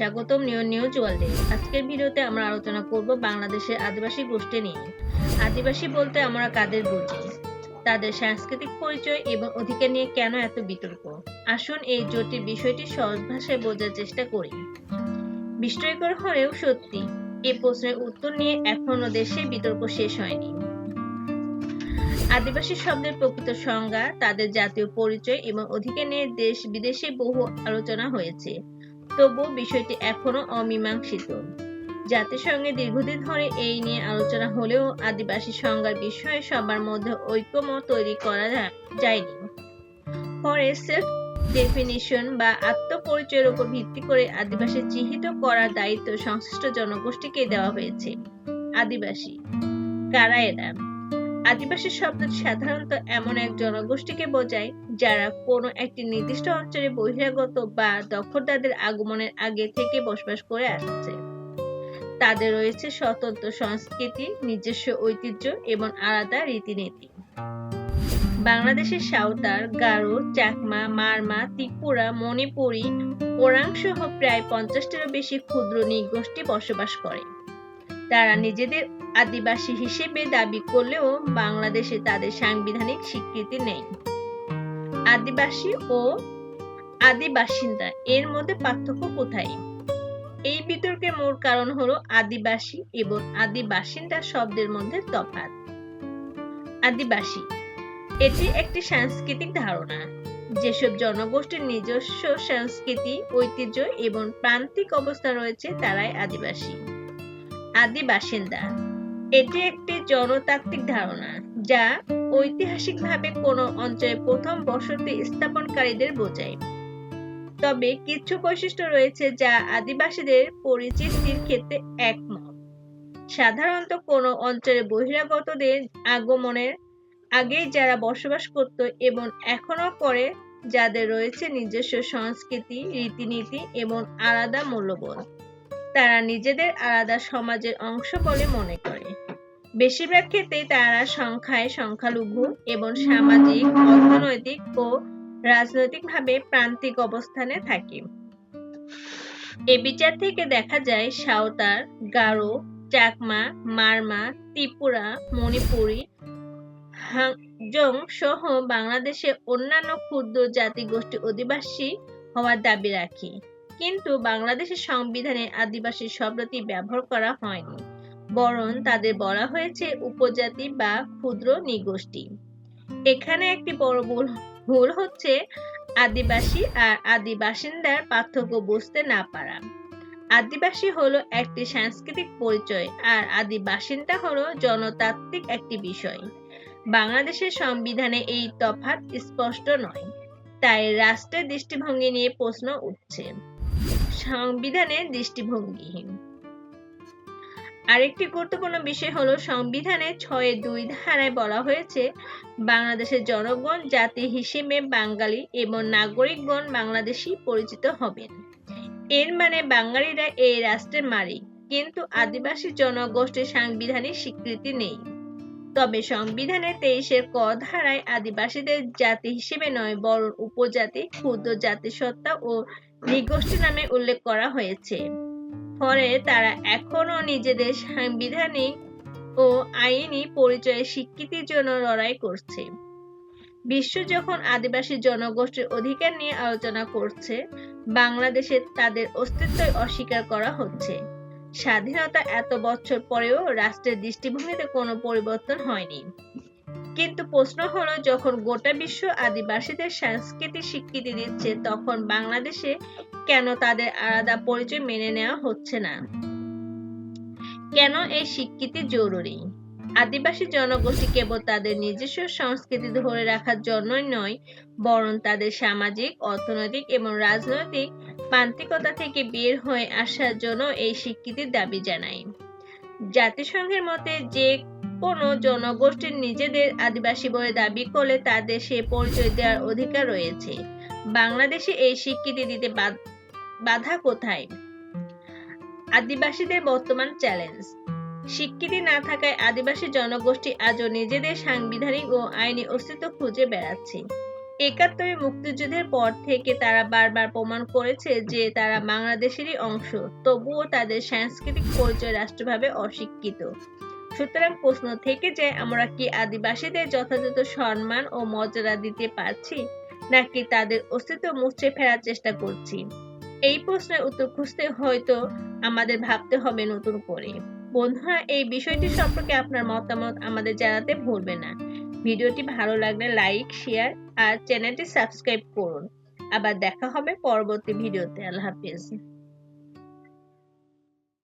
স্বাগতম new news ওয়ার্ল্ডে। আজকের ভিডিওতে আমরা আলোচনা করব বাংলাদেশের আদিবাসী গোষ্ঠী নিয়ে। আদিবাসী বলতে আমরা কাদের বুঝি? তাদের সাংস্কৃতিক পরিচয় এবং অধিকার নিয়ে কেন এত বিতর্ক? আসুন এই জটিল বিষয়টি সহজ ভাষায় বোঝার চেষ্টা করি। বিস্ময়কর হলেও সত্যি এই প্রশ্নের উত্তর নিয়ে এখনও দেশে বিতর্ক শেষ হয়নি। আদিবাসী শব্দের প্রকৃত সংজ্ঞা, তাদের জাতীয় পরিচয় এবং অধিকার নিয়ে দেশ বিদেশে বহু আলোচনা হয়েছে। তবুও বিষয়টি এখনও অমীমাংসিত। জাতিসংঘে দীর্ঘদিন ধরে এই নিয়ে আলোচনা হলেও আদিবাসী সংজ্ঞার বিষয়ে সবার মধ্যে ঐক্যমত তৈরি করা যায়নি। পরে সেলফ ডেফিনিশন বা আত্মপরিচয়ের উপর ভিত্তি করে আদিবাসী চিহ্নিত করার দায়িত্ব সংশ্লিষ্ট জনগোষ্ঠীকে দেওয়া হয়েছে। আদিবাসী কারা এরা? আদিবাসী শব্দ সাধারণত এমন এক জনগোষ্ঠীকে বোঝায় যারা কোনো একটি নির্দিষ্ট অঞ্চলে বহিরাগত বা দখলদারদের আগমনের আগে থেকে বসবাস করে আসছে। তাদের রয়েছে স্বতন্ত্র সংস্কৃতি, নিজস্ব ঐতিহ্য এবং আলাদা রীতিনীতি। বাংলাদেশের সাঁওতাল, গারো, চাকমা, মারমা, ত্রিপুরা, মণিপুরী ওরাং সহ প্রায় পঞ্চাশটিরও বেশি ক্ষুদ্র নৃগোষ্ঠী বসবাস করে। তারা নিজেদের আদিবাসী হিসেবে দাবি করলেও বাংলাদেশে তাদের সাংবিধানিক স্বীকৃতি নেই। আদিবাসী ও আদি বাসিন্দা এর মধ্যে পার্থক্য কোথায়? এই বিতর্কের মূল কারণ হলো আদিবাসী এবং আদিবাসিন্দা শব্দের মধ্যে তফাৎ। আদিবাসী, এটি একটি সাংস্কৃতিক ধারণা। যেসব জনগোষ্ঠীর নিজস্ব সংস্কৃতি ঐতিহ্য এবং প্রান্তিক অবস্থা রয়েছে, তারাই আদিবাসী। আদি বাসিন্দা। এটি একটি জনতাত্ত্বিক ধারণা যা ঐতিহাসিকভাবে কোনো অঞ্চলে প্রথম বসতি স্থাপনকারীদের বোঝায়। তবে কিছু বৈশিষ্ট্য রয়েছে যা আদিবাসীদের পরিচিতির ক্ষেত্রে একমত। সাধারণত কোনো অঞ্চলে বহিরাগতদের আগমনের আগেই যারা বসবাস করত এবং এখনও করে, যাদের রয়েছে নিজস্ব সংস্কৃতি, রীতিনীতি এবং আলাদা মূল্যবোধ। তারা নিজেদের আলাদা সমাজের অংশ বলে মনে করে। বেশিরভাগ ক্ষেত্রেই তারা সংখ্যায় সংখ্যালঘু এবং সামাজিক, অর্থনৈতিক ও রাজনৈতিকভাবে প্রান্তিক অবস্থানে থাকে। এ বিচার থেকে দেখা যায়, সাঁওতাল, গারো, চাকমা, মারমা, ত্রিপুরা, মণিপুরী, হাজং সহ বাংলাদেশের অন্যান্য ক্ষুদ্র জাতিগোষ্ঠী অধিবাসী হওয়ার দাবি রাখে। কিন্তু বাংলাদেশের সংবিধানে আদিবাসী শব্দটি ব্যবহার করা হয়নি, বরং তাদের বলা হয়েছে উপজাতি বা ক্ষুদ্র নৃগোষ্ঠী। এখানে একটি বড় ভুল ভুল হচ্ছে আদিবাসী আর আদি বাসিন্দার পার্থক্য বুঝতে না পারা। আদিবাসী হলো একটি সাংস্কৃতিক পরিচয় আর আদি বাসিন্দা হলো জনতাত্ত্বিক একটি বিষয়। বাংলাদেশের সংবিধানে এই তফাৎ স্পষ্ট নয়, তাই রাষ্ট্রের দৃষ্টিভঙ্গি নিয়ে প্রশ্ন উঠছে। সংবিধানের দৃষ্টিভঙ্গিহীন। আরেকটি গুরুত্বপূর্ণ বিষয় হলো, সংবিধানে ছয় দুই ধারায় বলা হয়েছে, বাংলাদেশের জনগণ, জাতি হিসেবে বাঙালি এবং নাগরিকগণ বাংলাদেশি পরিচিত হবেন। এর মানে বাঙালিরা এই রাষ্ট্রের মালিক, কিন্তু আদিবাসী জনগোষ্ঠীর সাংবিধানিক স্বীকৃতি নেই। তবে সংবিধানের তেইশের ক ধারায় আদিবাসীদের জাতি হিসেবে নয়, বরং উপজাতি, ক্ষুদ্র জাতিসত্তা ও নৃগোষ্ঠী নামে উল্লেখ করা হয়েছে। ফলে তারা এখনও নিজেদের সাংবিধানিক ও আইনি পরিচয়ের স্বীকৃতির জন্য লড়াই করছে। বিশ্ব যখন আদিবাসী জনগোষ্ঠীর অধিকার নিয়ে আলোচনা করছে, বাংলাদেশে তাদের অস্তিত্বই অস্বীকার করা হচ্ছে। স্বাধীনতা এত বছর পরেও রাষ্ট্রের দৃষ্টিভঙ্গিতে কোনো পরিবর্তন হয়নি। কিন্তু প্রশ্ন হলো, যখন গোটা বিশ্ব আদিবাসীদের সাংস্কৃতিক স্বীকৃতি দিচ্ছে, তখন বাংলাদেশে কেন তাদের আলাদা পরিচয় মেনে নেওয়া হচ্ছে না? কেন এই স্বীকৃতি জরুরি? আদিবাসী জনগোষ্ঠী কেবল তাদের নিজস্ব সংস্কৃতি ধরে রাখার জন্যই নয়, বরং তাদের সামাজিক, অর্থনৈতিক এবং রাজনৈতিক প্রান্তিকতা থেকে বের হয়ে আসার জন্য এই স্বীকৃতির দাবি জানায়। জাতিসংঘের মতে যে কোনো জনগোষ্ঠীর নিজেদের আদিবাসী বলে দাবি করলে তাদের সে পরিচয় দেওয়ার অধিকার রয়েছে। বাংলাদেশে এই স্বীকৃতি দিতে বাধা কোথায়? আদিবাসীদের বর্তমান চ্যালেঞ্জ। স্বীকৃতি না থাকায় আদিবাসী জনগোষ্ঠী আজও নিজেদের সাংবিধানিক ও আইনি অস্তিত্ব খুঁজে বেড়াচ্ছে। একাত্তরে মুক্তিযুদ্ধের পর থেকে তারা বারবার প্রমাণ করেছে যে তারা বাংলাদেশেরই অংশ, তবুও তাদের সাংস্কৃতিক পরিচয় রাষ্ট্রভাবে অস্বীকৃত। সুতরাং প্রশ্ন থেকে যে আমরা কি আদিবাসীদের যথাযথ সম্মান ও মর্যাদা দিতে পারছি, নাকি তাদের অস্তিত্ব মুছে ফেরার চেষ্টা করছি? এই প্রশ্নের উত্তর খুঁজতে হয়তো আমাদের ভাবতে হবে নতুন করে। বন্ধুরা, এই বিষয়টি সম্পর্কে আপনার মতামত আমাদের জানাতে ভুলবেন না। ভিডিওটি ভালো লাগলে লাইক, শেয়ার আর চ্যানেলটি সাবস্ক্রাইব করুন। আবার দেখা হবে পরবর্তী ভিডিওতে। আল্লাহ হাফিজ।